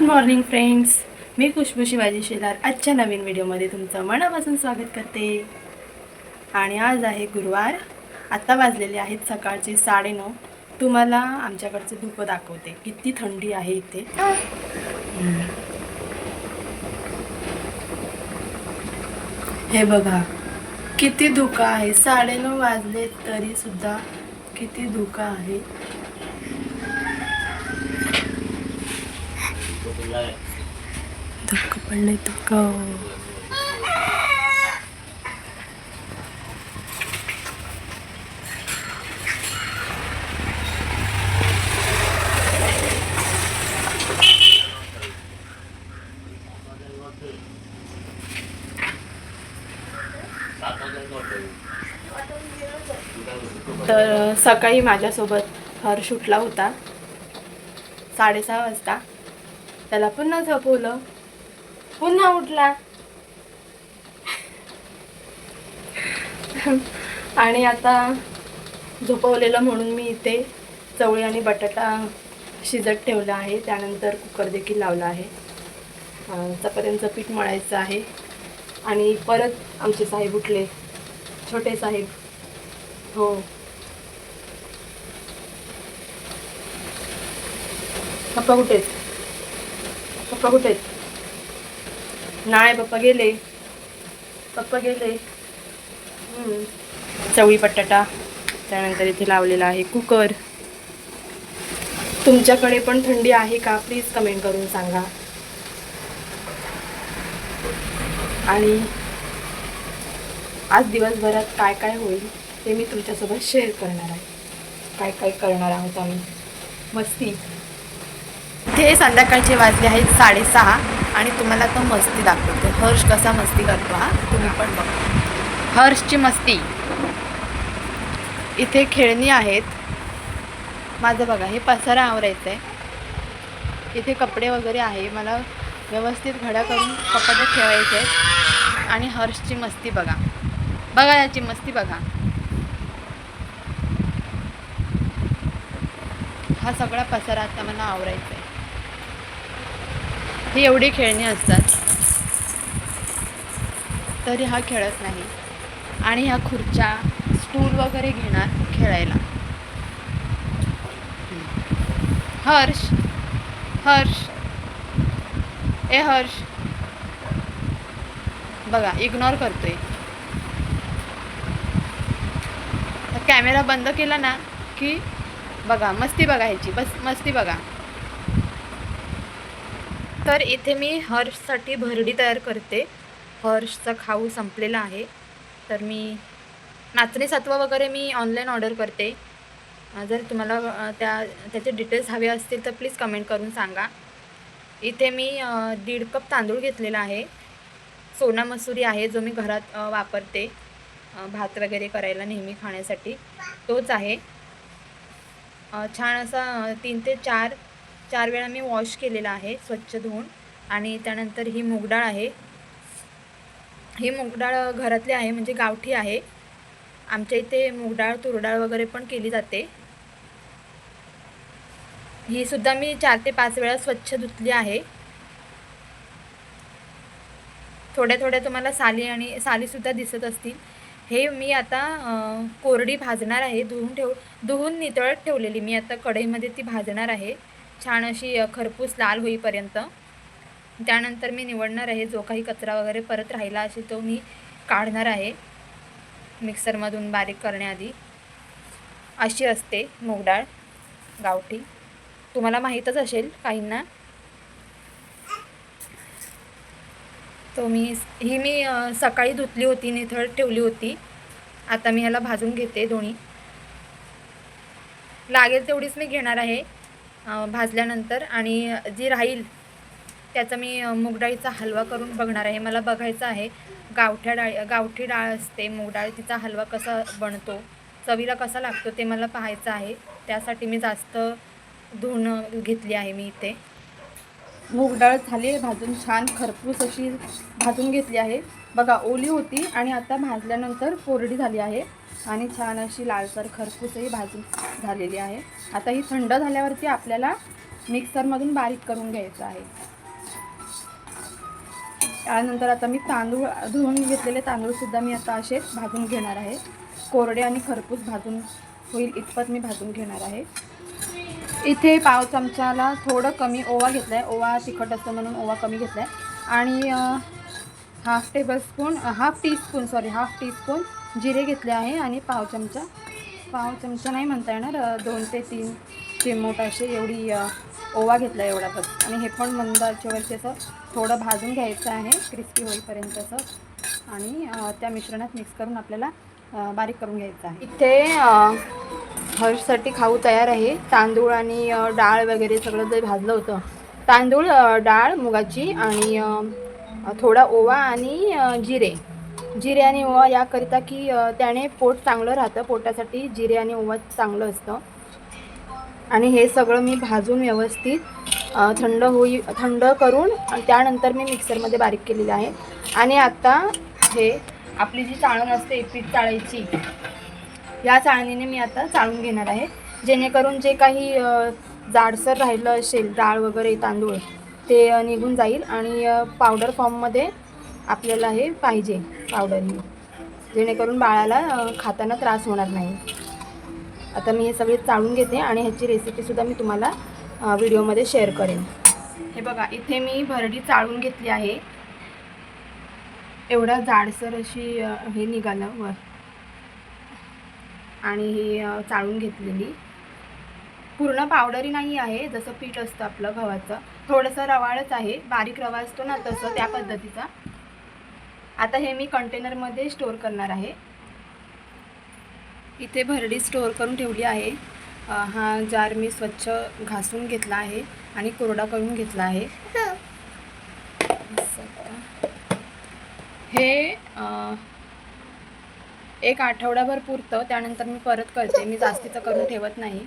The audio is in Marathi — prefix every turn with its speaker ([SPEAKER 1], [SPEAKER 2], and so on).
[SPEAKER 1] गुड मॉर्निंग फ्रेंड्स मी खुशबू शिवाजी शेलार. आजच्या नवीन व्हिडिओमध्ये तुमचं मनापासून स्वागत करते. आणि आज आहे गुरुवार. आत्ता वाजलेले आहेत सकाळचे साडेनऊ तुम्हाला आमच्याकडचे धूप दाखवते. किती थंडी आहे इथे. हे बघा. किती धुका आहे. साडेनऊ वाजले तरी सुद्धा किती धुका आहे. धक्क पडलंय धक्क तर सकाळी माझ्यासोबत हर शूटला होता. साडेसहा वाजता. त्याला पुन्हा झोपवलं. पुन्हा उठला. आणि आता झोपवलेलं म्हणून मी इथे चवळी आणि बटाटा शिजत ठेवला आहे. त्यानंतर कुकर देखील लावला आहे. अं, चपात्यांचं पीठ मळायचं आहे. आणि परत आमचे साहेब उठले. छोटे साहेब. हो. पप्पा कुठे आहेत पप्पा कुठे आहेत? नाही पप्पा गेले. पप्पा गेले. चवळी बटाटा त्यानंतर इथे लावलेला आहे कुकर. तुमच्याकडे पण थंडी आहे का? प्लीज कमेंट करून सांगा. आणि आज दिवसभरात काय काय होईल ते मी तुमच्यासोबत शेअर करणार आहे. काय काय करणार आहोत आम्ही? मस्ती. ते संध्याकाळचे वाजले आहेत साडेसहा आणि तुम्हाला तो मस्ती दाखवते. हर्ष कसा मस्ती करतो हा? तुम्ही पण बघा. हर्षची मस्ती. इथे खेळणी आहेत. माझं बघा हे पसारा आवरायचं आहे इथे कपडे वगैरे आहे. मला व्यवस्थित घड्या करून कपडे ठेवायचे आहेत. आणि हर्षची मस्ती बघा. बघा याची मस्ती बघा. हा सगळा पसारा आता मला आवरायचा आहे ही एवढी खेळणी असतात. तरी हा खेळत नाही. आणि ह्या खुर्च्या स्टूल वगैरे घेणार खेळायला. हर्ष हर्ष. ए हर्ष. बघा इग्नोर करतोय. कॅमेरा बंद केला ना की बघा मस्ती बघायची. बस मस्ती बघा. तर इथे मी हर्षसाठी भरडी तयार करते. हर्षचा खाऊ संपलेला आहे. तर मी नाचणी सत्वा वगैरे मी ऑनलाईन ऑर्डर करते. जर तुम्हाला त्या त्याचे डिटेल्स हवे असतील तर प्लीज कमेंट करून सांगा. इथे मी दीड कप तांदूळ घेतलेला आहे. सोना मसुरी आहे जो मी घरात वापरते. भात वगैरे करायला नेहमी खाण्यासाठी. तोच आहे. छान असा तीन ते चार चार वेळा मी वॉश केलेला आहे स्वच्छ धुवून. आणि त्यानंतर ही मूगडाळ आहे. ही मूगडाळ घरातली आहे म्हणजे गावठी आहे. आमच्या इथे मूगडाळ तुरडाळ वगैरे पण केली जाते. ही सुद्धा मी चार ते पाच वेळा स्वच्छ धुतली आहे. थोड्या थोड्या तुम्हाला साली आणि सालीसुद्धा दिसत असतील. हे मी आता कोरडी भाजणार आहे. धुवून ठेव धुवून नितळत ठेवलेली मी. आता कढईमध्ये ती भाजणार आहे. छान अशी खरपूस लाल होईपर्यंत. त्यानंतर मी निवडणार आहे जो काही कचरा वगैरे परत राहिला असेल तो मी काढणार आहे. मिक्सरमधून बारीक करण्याआधी. अशी असते मूगडाळ गावठी. तुम्हाला माहीतच असेल काहींना. तो मी ही मी सकाळी धुतली होती निथळ ठेवली होती. आता मी ह्याला भाजून घेते दोन्ही. लागेल तेवढीच मी घेणार आहे. भाजल्यानंतर आणि जी राहील त्याचा मी मूगडाळीचा हलवा करून बघणार आहे. मला बघायचं आहे. गावठ्या डाळ गावठी डाळ असते मूगडाळ तिचा हलवा कसा बनतो चवीला कसा लागतो ते मला पाहायचं आहे. त्यासाठी मी जास्त धुणं घेतली आहे मी इथे. मूग डाळ झाली आहे भाजून छान खरपूस अशी भाजून घेतली आहे. बघा ओली होती आणि आता भाजल्यानंतर कोरडी झाली आहे आणि छान अशी लालसर खरपूसही भाजून झालेली आहे. आता ही थंड झाल्यावरती आपल्याला मिक्सरमधून बारीक करून घ्यायचं आहे. त्यानंतर आता मी तांदूळ धुवून घेतलेले तांदूळसुद्धा मी आता असेच भाजून घेणार आहे. कोरडे आणि खरपूस भाजून होईल इतपत मी भाजून घेणार आहे. इथे पाव चमचाला थोडं कमी ओवा घेतला आहे ओवा तिखट असतं म्हणून ओवा कमी घेतला आहे आणि half tablespoon half teaspoon sorry half teaspoon जिरे घेतले आहे आणि पाव चमचा. पाव चमचा नाही म्हणता येणार दोन ते तीन चिमोट असे एवढी ओवा घेतला एवढा बस आणि हे पण मंद आचेवरती असं थोडं भाजून घ्यायचं आहे. क्रिस्पी होईपर्यंत असं. आणि त्या मिश्रणात मिक्स करून आपल्याला बारीक करून घ्यायचं आहे. इथे हर्षसाठी खाऊ तयार आहे. तांदूळ आणि डाळ वगैरे सगळं जे भाजलं होतं. तांदूळ डाळ मुगाची आणि थोडा ओवा आणि जिरे. जिरे आणि ओवा याकरिता की त्याने पोट चांगलं राहतं. पोटासाठी जिरे आणि ओवा चांगलं असतं. आणि हे सगळं मी भाजून व्यवस्थित थंड होई थंड करून आणि त्यानंतर मी मिक्सरमध्ये बारीक केलेलं आहे. आणि आत्ता हे आपली जी चाळण असते पीठ चाळायची या चाळणीने मी आता चाळून घेणार आहे. जेणेकरून जे काही जाडसर राहिलं असेल डाळ वगैरे तांदूळ ते निघून जाईल आणि पावडर फॉर्ममध्ये आपल्याला हे पाहिजे पावडर ही. जेणेकरून बाळाला खाताना त्रास होणार नाही. आता मी हे सगळे चाळून घेते आणि ह्याची रेसिपीसुद्धा मी तुम्हाला व्हिडिओमध्ये शेअर करेन. हे बघा इथे मी भरडी चाळून घेतली आहे. एवढा जाडसर अशी हे निघालं वर. आणि ही चाळून घेतलेली. पूर्ण पावडरी नाही आहे जसं पीठ असतं आपलं गव्हाचं. थोडंसं रवाळच आहे बारीक रवा असतो ना तसं त्या पद्धतीचा. आता हे मी कंटेनरमध्ये स्टोअर करणार आहे. इथे भरडी स्टोअर करून ठेवली आहे. हा जार मी स्वच्छ घासून घेतला आहे आणि कोरडा करून घेतला आहे. हे. एक आठवडाभर पुरतं त्यानंतर मी परत करते. मी जास्तीचं करून ठेवत नाही.